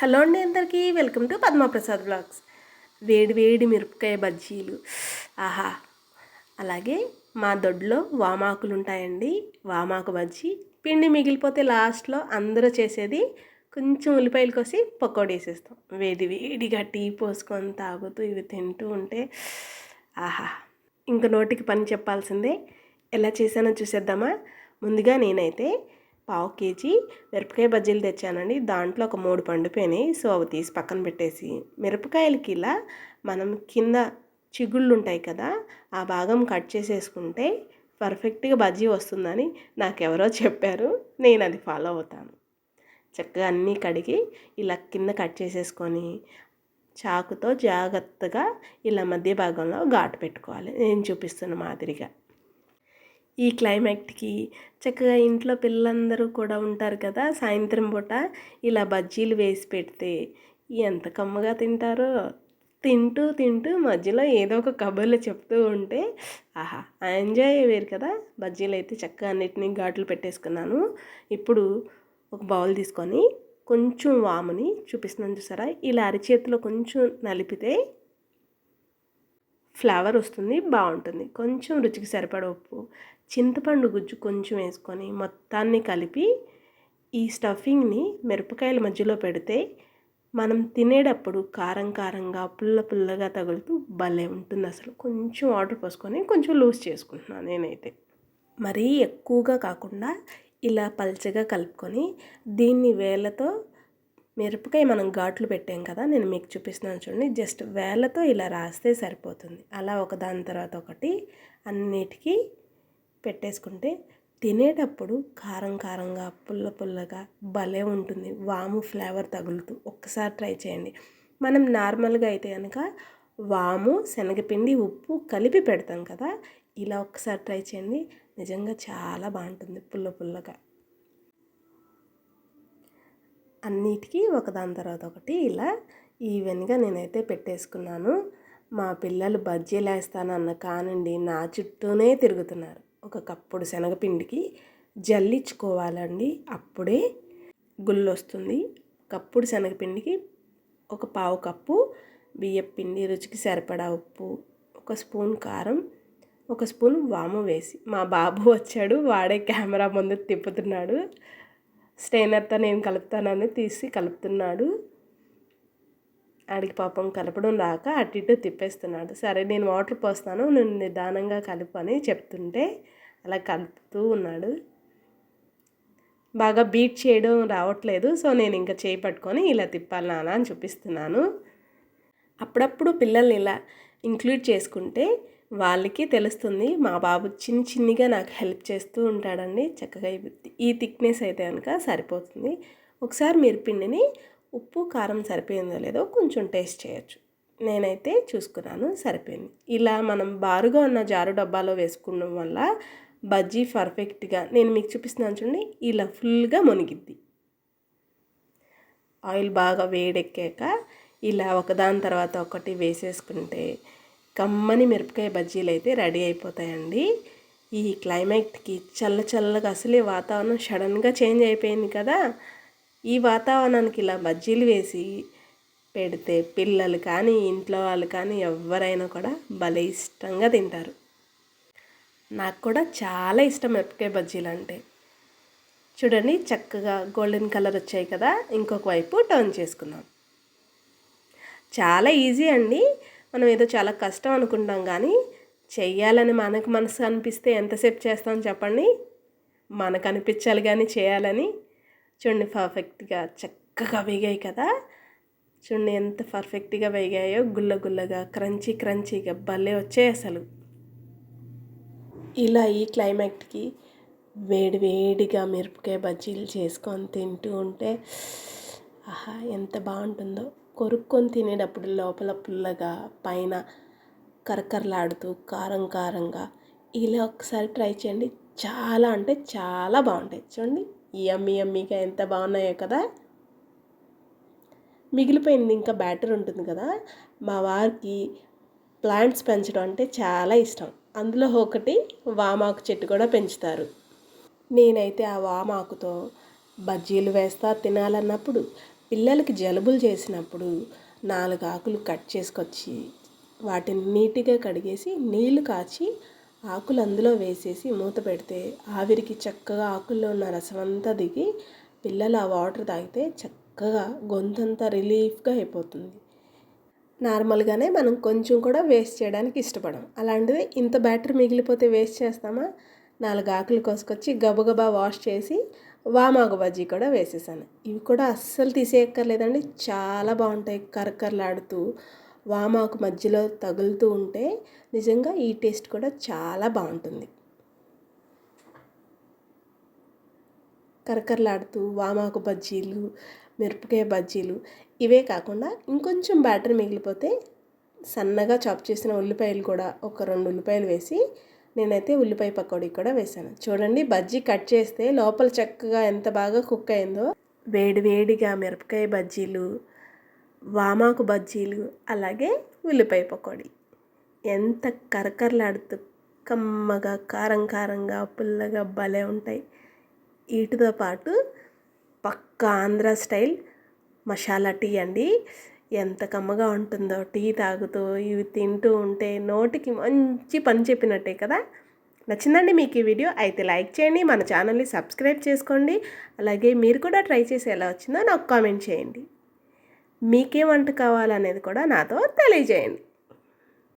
Hello అండి అందరికీ welcome to Padma Prasad blogs. వేడి వేడి మిరపకాయ బజ్జీలు. ఆహా. అలాగే మా దొడ్లో వామాకులు ఉంటాయండి. వామాకు బజ్జీ. పిండి మిగిలిపోతే లాస్ట్లో అందరూ చేసేది కొంచెం ఉల్లిపాయలు కోసి పకోడీ వేసేస్తాం. వేడి వేడిగా టీ పోసుకొని తాగుతూ ఇవి తింటూ ఉంటే ఆహా. ఇంక నోటికి పని చెప్పాల్సిందే. ఎలా చేశానో చూసేద్దామా? ముందుగా నేనైతే పావు కేజీ మిరపకాయ బజ్జీలు తెచ్చానండి. దాంట్లో ఒక మూడు పండుపోయినాయి సో అవి తీసి పక్కన పెట్టేసి మిరపకాయలకి ఇలా మనం కింద చిగుళ్ళు ఉంటాయి కదా ఆ భాగం కట్ చేసేసుకుంటే పర్ఫెక్ట్గా బజ్జీ వస్తుందని నాకెవరో చెప్పారు. నేను అది ఫాలో అవుతాను. చక్కగా అన్నీ కడిగి ఇలా కింద కట్ చేసేసుకొని చాకుతో జాగ్రత్తగా ఇలా మధ్య భాగంలో ఘాటు పెట్టుకోవాలి. నేను చూపిస్తున్న మాదిరిగా. ఈ క్లైమేట్కి చక్కగా ఇంట్లో పిల్లలందరూ కూడా ఉంటారు కదా సాయంత్రం పూట ఇలా బజ్జీలు వేసి పెడితే ఎంత కమ్మగా తింటారో. తింటూ తింటూ మధ్యలో ఏదో ఒక కబుర్లు చెప్తూ ఉంటే ఆహా ఎంజాయ్ అయ్యేవారు కదా. బజ్జీలు అయితే చక్కగా అన్నిటినీ ఘాట్లు పెట్టేసుకున్నాను. ఇప్పుడు ఒక బౌల్ తీసుకొని కొంచెం వాముని చూపిస్తున్నాను చూసారా? ఇలా అరిచేతిలో కొంచెం నలిపితే ఫ్లేవర్ వస్తుంది బాగుంటుంది. కొంచెం రుచికి సరిపడ ఉప్పు. చింతపండు గుజ్జు కొంచెం వేసుకొని మొత్తాన్ని కలిపి ఈ స్టఫింగ్ని మిరపకాయల మధ్యలో పెడితే మనం తినేటప్పుడు కారం కారంగా పుల్ల పుల్లగా తగులుతూ భలే ఉంటుంది అసలు. కొంచెం వాటర్ పోసుకొని కొంచెం లూజ్ చేసుకుంటున్నాను నేనైతే. మరీ ఎక్కువగా కాకుండా ఇలా పల్చగా కలుపుకొని దీన్ని వేళ్ళతో మిరపకాయ మనం ఘాట్లు పెట్టాం కదా నేను మీకు చూపిస్తున్నాను చూడండి. జస్ట్ వేళ్ళతో ఇలా రాస్తే సరిపోతుంది. అలా ఒక దాని తర్వాత ఒకటి అన్నిటికీ పెట్టేసుకుంటే తినేటప్పుడు కారం కారంగా పుల్ల పుల్లగా భలే ఉంటుంది. వాము ఫ్లేవర్ తగులుతూ ఒక్కసారి ట్రై చేయండి. మనం నార్మల్గా అయితే కనుక వాము శనగపిండి ఉప్పు కలిపి పెడతాం కదా ఇలా ఒక్కసారి ట్రై చేయండి. నిజంగా చాలా బాగుంటుంది పుల్ల పుల్లగా. అన్నిటికీ ఒకదాని తర్వాత ఒకటి ఇలా ఈవెన్గా నేనైతే పెట్టేసుకున్నాను. మా పిల్లలు బజ్జీలు వేస్తానన్న కానుండి నా చుట్టూనే తిరుగుతున్నారు. ఒక కప్పుడు శనగపిండికి జల్లించుకోవాలండి. అప్పుడే గుళ్ళు వస్తుంది కప్పుడు శనగపిండికి ఒక పావు కప్పు బియ్యపిండి రుచికి సరిపడా ఉప్పు ఒక స్పూన్ కారం ఒక స్పూన్ వాము వేసి. మా బాబు వచ్చాడు వాడే కెమెరా ముందు తిప్పుతున్నాడు. స్టెయినర్తో నేను కలుపుతానని తీసి కలుపుతున్నాడు. ఆడికి పాపం కలపడం రాక అటు ఇటు తిప్పేస్తున్నాడు. సరే నేను వాటర్ పోస్తాను నేను నిదానంగా కలుపు అని చెప్తుంటే అలా కలుపుతూ ఉన్నాడు. బాగా బీట్ చేయడం రావట్లేదు సో నేను ఇంకా చేయి పట్టుకొని ఇలా తిప్పాలి నాన్న అని చూపిస్తున్నాను. అప్పుడప్పుడు పిల్లల్ని ఇలా ఇంక్లూడ్ చేసుకుంటే వాళ్ళకి తెలుస్తుంది మా బాబు చిన్న చిన్నగా నాకు హెల్ప్ చేస్తూ ఉంటాడండి. చక్కగా ఈ థిక్నెస్ అయితే కనుక సరిపోతుంది. ఒకసారి మీరు పిండిని ఉప్పు కారం సరిపోయిందో లేదో కొంచెం టేస్ట్ చేయొచ్చు. నేనైతే చూసుకున్నాను సరిపోయింది. ఇలా మనం బారుగా ఉన్న జారు డబ్బాలో వేసుకోవడం వల్ల బజ్జీ పర్ఫెక్ట్గా నేను మీకు చూపిస్తున్నాను చూడండి ఇలా ఫుల్గా మునిగిద్ది. ఆయిల్ బాగా వేడెక్కాక ఇలా ఒకదాని తర్వాత ఒకటి వేసేసుకుంటే కమ్మని మిరపకాయ బజ్జీలు అయితే రెడీ అయిపోతాయండి. ఈ క్లైమేట్కి చల్ల చల్లగా అసలే వాతావరణం సడన్గా చేంజ్ అయిపోయింది కదా! ఈ వాతావరణానికి ఇలా బజ్జీలు వేసి పెడితే పిల్లలు కానీ ఇంట్లో వాళ్ళు కానీ ఎవరైనా కూడా భలే ఇష్టంగా తింటారు. నాకు కూడా చాలా ఇష్టం మిరపకాయ బజ్జీలు అంటే. చూడండి చక్కగా గోల్డెన్ కలర్ వచ్చాయి కదా ఇంకొక వైపు టర్న్ చేసుకుందాం. చాలా ఈజీ అండి. మనం ఏదో చాలా కష్టం అనుకుంటాం కానీ చెయ్యాలని మనకు మనసు అనిపిస్తే ఎంతసేపు చేస్తాం చెప్పండి? మనకు అనిపించాలి కానీ చేయాలని. చూడండి పర్ఫెక్ట్గా చక్కగా వేగాయి కదా. చూడండి ఎంత పర్ఫెక్ట్గా వేగాయో గుల్ల గుల్లగా క్రంచీ క్రంచీగా భలే వచ్చాయి అసలు. ఇలా ఈ క్లైమేట్కి వేడి వేడిగా మిరపకాయ బజ్జీలు చేసుకొని తింటూ ఉంటే ఆహా ఎంత బాగుంటుందో. కొరుక్కొని తినేటప్పుడు లోపల పుల్లగా పైన కరకరలాడుతూ కారం కారంగా ఇలా ఒకసారి ట్రై చేయండి. చాలా అంటే చాలా బాగుంటాయి. చూడండి. ఈ అమ్మి అమ్మిగా ఎంత బాగున్నాయో కదా. మిగిలిపోయింది ఇంకా బ్యాటర్ ఉంటుంది కదా. మా వారికి ప్లాంట్స్ పెంచడం అంటే చాలా ఇష్టం. అందులో ఒకటి వామాకు చెట్టు కూడా పెంచుతారు. నేనైతే ఆ వామాకుతో బజ్జీలు వేస్తా తినాలన్నప్పుడు పిల్లలకి జలుబులు చేసినప్పుడు నాలుగు ఆకులు కట్ చేసుకొచ్చి వాటిని నీట్గా కడిగేసి నీళ్ళు కాచి ఆకులు అందులో వేసేసి మూత పెడితే ఆవిరికి చక్కగా ఆకుల్లో ఉన్న రసం అంతా దిగి పిల్లలు ఆ వాటర్ తాగితే చక్కగా గొంతంతా రిలీఫ్గా అయిపోతుంది. నార్మల్గానే మనం కొంచెం కూడా వేస్ట్ చేయడానికి ఇష్టపడం అలాంటిది ఇంత బ్యాటర్ మిగిలిపోతే వేస్ట్ చేస్తామా? నాలుగు ఆకులు కోసుకొచ్చి గబగబా వాష్ చేసి వామాగు బజ్జీ కూడా వేసేసాను. ఇవి కూడా అస్సలు తీసేయక్కర్లేదండి. చాలా బాగుంటాయి. కరకరలాడుతూ వామాకు మధ్యలో తగులుతూ ఉంటే నిజంగా ఈ టేస్ట్ కూడా చాలా బాగుంటుంది. కరకరలాడుతూ వామాకు బజ్జీలు మిరపకాయ బజ్జీలు ఇవే కాకుండా ఇంకొంచెం బ్యాటర్ మిగిలిపోతే సన్నగా చాప్ చేసిన ఉల్లిపాయలు కూడా ఒక రెండు ఉల్లిపాయలు వేసి నేనైతే ఉల్లిపాయ పకోడీ కూడా వేసాను. చూడండి బజ్జీ కట్ చేస్తే లోపల చక్కగా ఎంత బాగా కుక్ అయిందో వేడి వేడిగా మిరపకాయ బజ్జీలు వామాకు బజ్జీలు అలాగే ఉల్లిపాయ పకోడీ. ఎంత కరకరలాడుతూ కమ్మగా కారం కారంగా పుల్లగా భలే ఉంటాయి. వీటితో పాటు పక్కా ఆంధ్ర స్టైల్ మసాలా టీ అండి. ఎంత కమ్మగా ఉంటుందో టీ తాగుతూ ఇవి తింటూ ఉంటే నోటికి మంచి పని చెప్పినట్టే కదా. నచ్చిందండి మీకు ఈ వీడియో? అయితే లైక్ చేయండి మన ఛానల్ని సబ్స్క్రైబ్ చేసుకోండి. అలాగే మీరు కూడా ట్రై చేసి ఎలా వచ్చిందో నాకు కామెంట్ చేయండి. మీకే వంట కావాలనేది కూడా నాతో తెలియజేయండి.